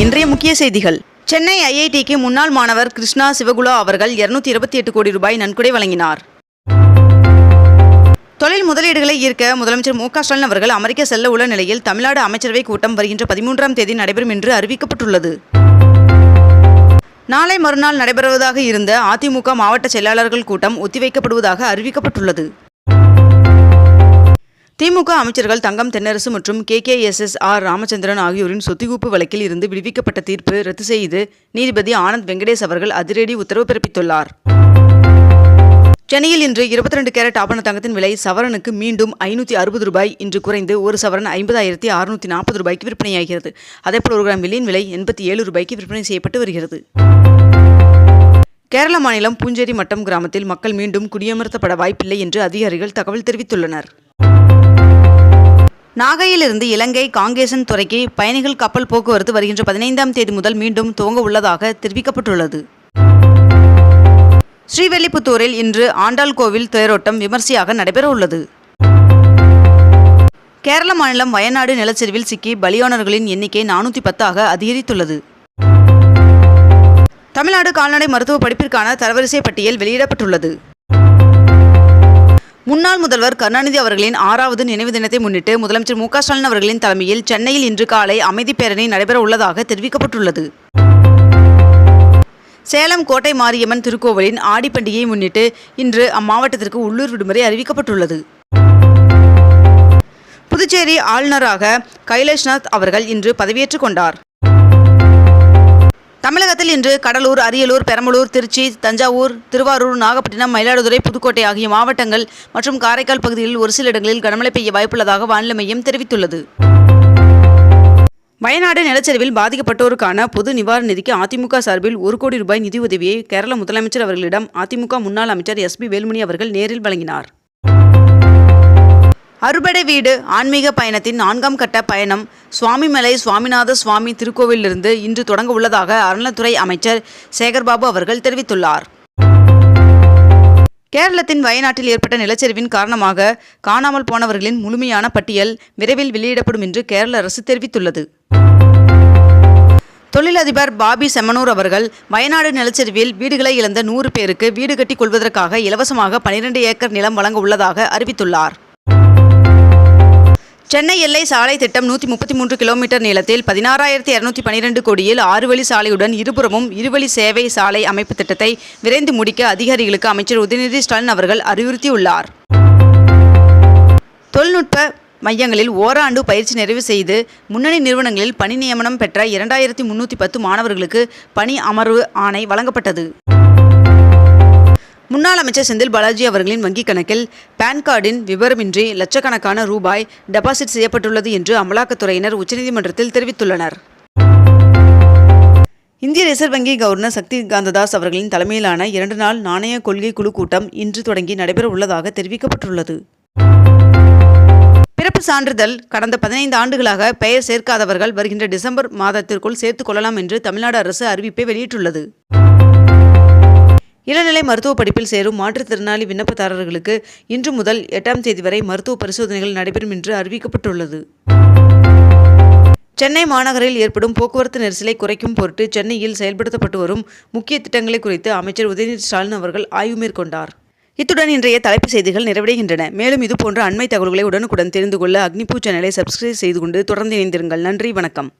இன்றைய முக்கிய செய்திகள். சென்னை ஐஐடிக்கு முன்னாள் மாணவர் கிருஷ்ணா சிவகுலா அவர்கள் இருநூத்தி இருபத்தி எட்டு கோடி ரூபாய் நன்கொடை வழங்கினார். தொழில் முதலீடுகளை ஈர்க்க முதலமைச்சர் மு க ஸ்டாலின் அவர்கள் அமெரிக்க செல்ல உள்ள நிலையில் தமிழ்நாடு அமைச்சரவை கூட்டம் வருகின்ற பதிமூன்றாம் தேதி நடைபெறும் என்று அறிவிக்கப்பட்டுள்ளது. நாளை மறுநாள் நடைபெறுவதாக இருந்த அதிமுக மாவட்ட செயலாளர்கள் கூட்டம் ஒத்திவைக்கப்படுவதாக அறிவிக்கப்பட்டுள்ளது. திமுக அமைச்சர்கள் தங்கம் தென்னரசு மற்றும் K. K. S. S. R. Ramachandran ஆகியோரின் சொத்துகுப்பு வழக்கில் இருந்து விடுவிக்கப்பட்ட தீர்ப்பு ரத்து செய்து நீதிபதி ஆனந்த் வெங்கடேஷ் அவர்கள் அதிரடி உத்தரவு பிறப்பித்துள்ளார். சென்னையில் இன்று இருபத்தி ரெண்டு கேரட் ஆபண தங்கத்தின் விலை சவரனுக்கு மீண்டும் ஐநூற்றி அறுபது ரூபாய். இன்று குறைந்து ஒரு சவரன் ஐம்பதாயிரத்தி அறுநூற்றி நாற்பது ரூபாய்க்கு விற்பனையாகிறது. அதேபோல் ஒரு கிராம் வெள்ளியின் விலை எண்பத்தி ஏழு ரூபாய்க்கு விற்பனை செய்யப்பட்டு வருகிறது. கேரள மாநிலம் பூஞ்சேரி மட்டம் கிராமத்தில் மக்கள் மீண்டும் குடியமர்த்தப்பட வாய்ப்பில்லை என்று அதிகாரிகள் தகவல் தெரிவித்துள்ளனர். நாகையிலிருந்து இலங்கை காங்கேசன் துறைக்கு பயணிகள் கப்பல் போக்குவரத்து வருகின்ற பதினைந்தாம் தேதி முதல் மீண்டும் துவங்க உள்ளதாக தெரிவிக்கப்பட்டுள்ளது. ஸ்ரீவெல்லிபுத்தூரில் இன்று ஆண்டாள் கோவில் தேரோட்டம் விமர்சையாக நடைபெற உள்ளது கேரள மாநிலம் வயநாடு நிலச்சரிவில் சிக்கி பலியானவர்களின் எண்ணிக்கை நானூற்றி பத்தாக அதிகரித்துள்ளது. தமிழ்நாடு கால்நடை மருத்துவ படிப்பிற்கான தரவரிசை பட்டியல் வெளியிடப்பட்டுள்ளது. முன்னாள் முதல்வர் கருணாநிதி அவர்களின் ஆறாவது நினைவு தினத்தை முன்னிட்டு முதலமைச்சர் மு ஸ்டாலின் அவர்களின் தலைமையில் சென்னையில் இன்று காலை அமைதி பேரணி நடைபெற உள்ளதாக தெரிவிக்கப்பட்டுள்ளது. சேலம் கோட்டை மாரியம்மன் திருக்கோவிலின் ஆடிப்பண்டிகையை முன்னிட்டு இன்று அம்மாவட்டத்திற்கு உள்ளூர் விடுமுறை அறிவிக்கப்பட்டுள்ளது. புதுச்சேரி ஆளுநராக கைலேஷ்நாத் அவர்கள் இன்று பதவியேற்றுக் கொண்டார். தமிழகத்தில் இன்று கடலூர் அரியலூர் பெரம்பலூர் திருச்சி தஞ்சாவூர் திருவாரூர் நாகப்பட்டினம் மயிலாடுதுறை புதுக்கோட்டை ஆகிய மாவட்டங்கள் மற்றும் காரைக்கால் பகுதிகளில் ஒரு சில இடங்களில் கனமழை பெய்ய வாய்ப்புள்ளதாக வானிலை மையம் தெரிவித்துள்ளது. வயநாடு நிலச்சரிவில் பாதிக்கப்பட்டோருக்கான பொது நிவாரண நிதிக்கு அதிமுக சார்பில் ஒரு கோடி ரூபாய் நிதியுதவியை கேரள முதலமைச்சர் அவர்களிடம் அதிமுக முன்னாள் அமைச்சர் எஸ் பி வேலுமணி அவர்கள் நேரில் வழங்கினார். அறுபடை வீடு ஆன்மீக பயணத்தின் நான்காம் கட்ட பயணம். சுவாமிமலை சுவாமிநாத சுவாமி திருக்கோவிலிருந்து இன்று தொடங்க உள்ளதாக அறநிலத்துறை அமைச்சர் சேகர்பாபு அவர்கள் தெரிவித்துள்ளார். கேரளத்தின் வயநாட்டில் ஏற்பட்ட நிலச்சரிவின் காரணமாக காணாமல் போனவர்களின் முழுமையான பட்டியல் விரைவில் வெளியிடப்படும் என்று கேரள அரசு தெரிவித்துள்ளது. தொழிலதிபர் பாபி செம்மனூர் அவர்கள் வயநாடு நிலச்சரிவில் வீடுகளை இழந்த நூறு பேருக்கு வீடு கட்டிக் கொள்வதற்காக இலவசமாக பனிரெண்டு ஏக்கர் நிலம் வழங்க உள்ளதாக அறிவித்துள்ளார். சென்னை எல்லை சாலை திட்டம் நூற்றி முப்பத்தி மூன்று கிலோமீட்டர் நீளத்தில் பதினாறாயிரத்தி இரநூத்தி பனிரெண்டு கோடியில் ஆறு வழி சாலையுடன் இருபுறமும் இருவழி சேவை சாலை அமைப்பு திட்டத்தை விரைந்து முடிக்க அதிகாரிகளுக்கு அமைச்சர் உதயநிதி ஸ்டாலின் அவர்கள் அறிவுறுத்தியுள்ளார். தொழில்நுட்ப மையங்களில் ஓராண்டு பயிற்சி நிறைவு செய்து முன்னணி நிறுவனங்களில் பணி நியமனம் பெற்ற இரண்டாயிரத்தி முன்னூற்றி பத்து மாணவர்களுக்கு பணி அமர்வு ஆணை வழங்கப்பட்டது. முன்னாள் அமைச்சர் செந்தில் பாலாஜி அவர்களின் வங்கிக் கணக்கில் பான் கார்டின் விவரமின்றி லட்சக்கணக்கான ரூபாய் டெபாசிட் செய்யப்பட்டுள்ளது என்று அமலாக்கத்துறையினர் உச்சநீதிமன்றத்தில் தெரிவித்துள்ளனர். இந்திய ரிசர்வ் வங்கி கவர்னர் சக்தி காந்ததாஸ் அவர்களின் தலைமையிலான இரண்டு நாள் நாணய கொள்கை குழு கூட்டம் இன்று தொடங்கி நடைபெற உள்ளதாக தெரிவிக்கப்பட்டுள்ளது. பிறப்பு சான்றிதழ் கடந்த பதினைந்து ஆண்டுகளாக பெயர் சேர்க்காதவர்கள் வருகின்ற டிசம்பர் மாதத்திற்குள் சேர்த்துக் கொள்ளலாம் என்று தமிழ்நாடு அரசு அறிவிப்பை வெளியிட்டுள்ளது. இளநிலை மருத்துவ படிப்பில் சேரும் மாற்றுத்திறனாளி விண்ணப்பதாரர்களுக்கு இன்று முதல் எட்டாம் தேதி வரை மருத்துவ பரிசோதனைகள் நடைபெறும் என்று அறிவிக்கப்பட்டுள்ளது. சென்னை மாநகரில் ஏற்படும் போக்குவரத்து நெரிசலை குறைக்கும் பொருட்டு சென்னையில் செயல்படுத்தப்பட்டு வரும் முக்கிய திட்டங்களை குறித்து அமைச்சர் உதயநிதி ஸ்டாலின் அவர்கள் ஆய்வு மேற்கொண்டார். இத்துடன் இன்றைய தலைப்பு செய்திகள் நிறைவடைகின்றன. மேலும் இதுபோன்ற அண்மை தகவல்களை உடனுக்குடன் தெரிந்து கொள்ள அக்னிபூ சேனலை சப்ஸ்கிரைப் செய்து கொண்டு தொடர்ந்து இணைந்திருங்கள். நன்றி வணக்கம்.